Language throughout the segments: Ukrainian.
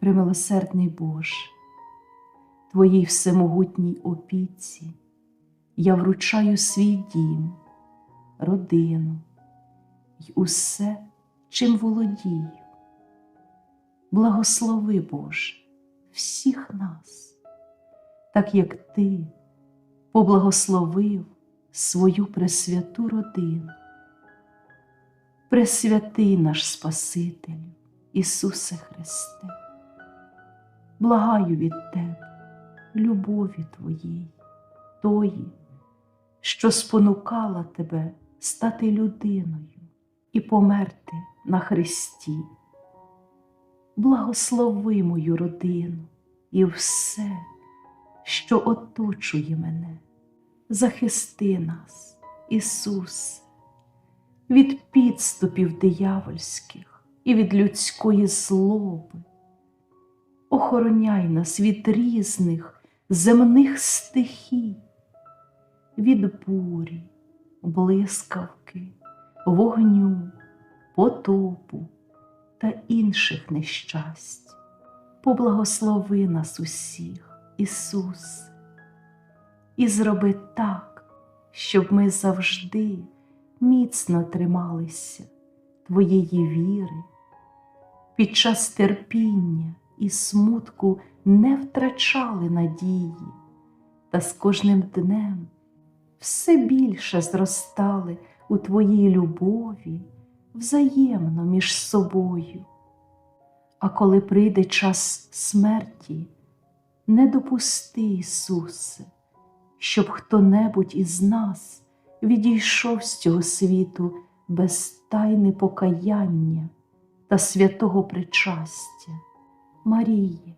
Премилосердний Боже, Твоїй всемогутній опіці я вручаю свій дім, родину й усе, чим володію. Благослови, Боже, всіх нас, так як Ти поблагословив свою пресвяту родину. Пресвятий наш Спасителю, Ісусе Христе, благаю від Тебе любові Твоєї, тої, що спонукала Тебе стати людиною і померти на Христі. Благослови мою родину і все, що оточує мене. Захисти нас, Ісусе, від підступів диявольських і від людської злоби. Охороняй нас від різних земних стихій, від бурі, блискавки, вогню, потопу та інших нещасть. Поблагослови нас усіх, Ісусе, і зроби так, щоб ми завжди міцно трималися Твоєї віри, під час терпіння і смутку не втрачали надії, та з кожним днем все більше зростали у Твоїй любові взаємно між собою. А коли прийде час смерті, не допусти, Ісусе, щоб хто-небудь із нас відійшов з цього світу без тайни покаяння та святого причастя. Маріє,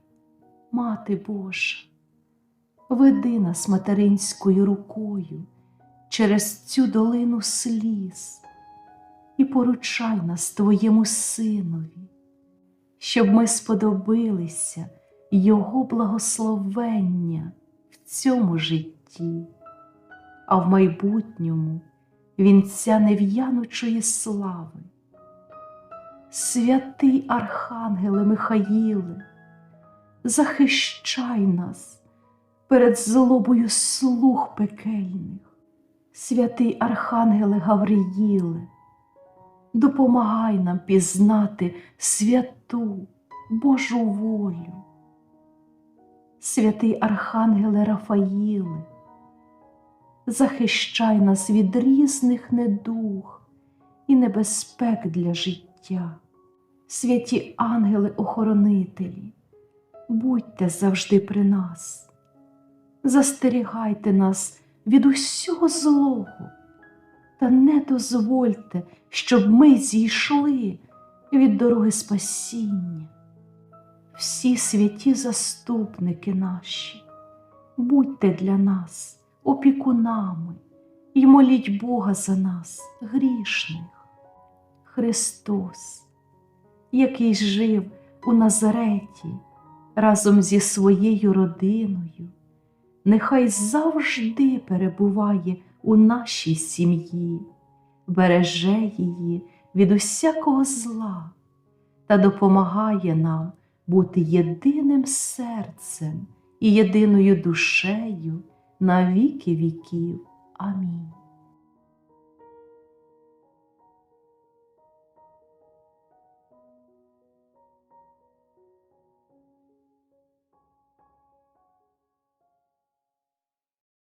Мати Божа, веди нас материнською рукою через цю долину сліз і поручай нас Твоєму Синові, щоб ми сподобилися Його благословення в цьому житті, а в майбутньому вінця нев'янучої слави. Святий Архангеле Михаїле, захищай нас перед злобою слуг пекельних, святий Архангеле Гавриїле, допомагай нам пізнати святу Божу волю. Святий Архангеле Рафаїле, захищай нас від різних недуг і небезпек для життя. Святі ангели-охоронителі, будьте завжди при нас, застерігайте нас від усього злого та не дозвольте, щоб ми зійшли від дороги спасіння. Всі святі заступники наші, будьте для нас опікунами і моліть Бога за нас, грішних. Христос, який жив у Назареті разом зі своєю родиною, нехай завжди перебуває у нашій сім'ї, береже її від усякого зла та допомагає нам бути єдиним серцем і єдиною душею на віки віків. Амінь.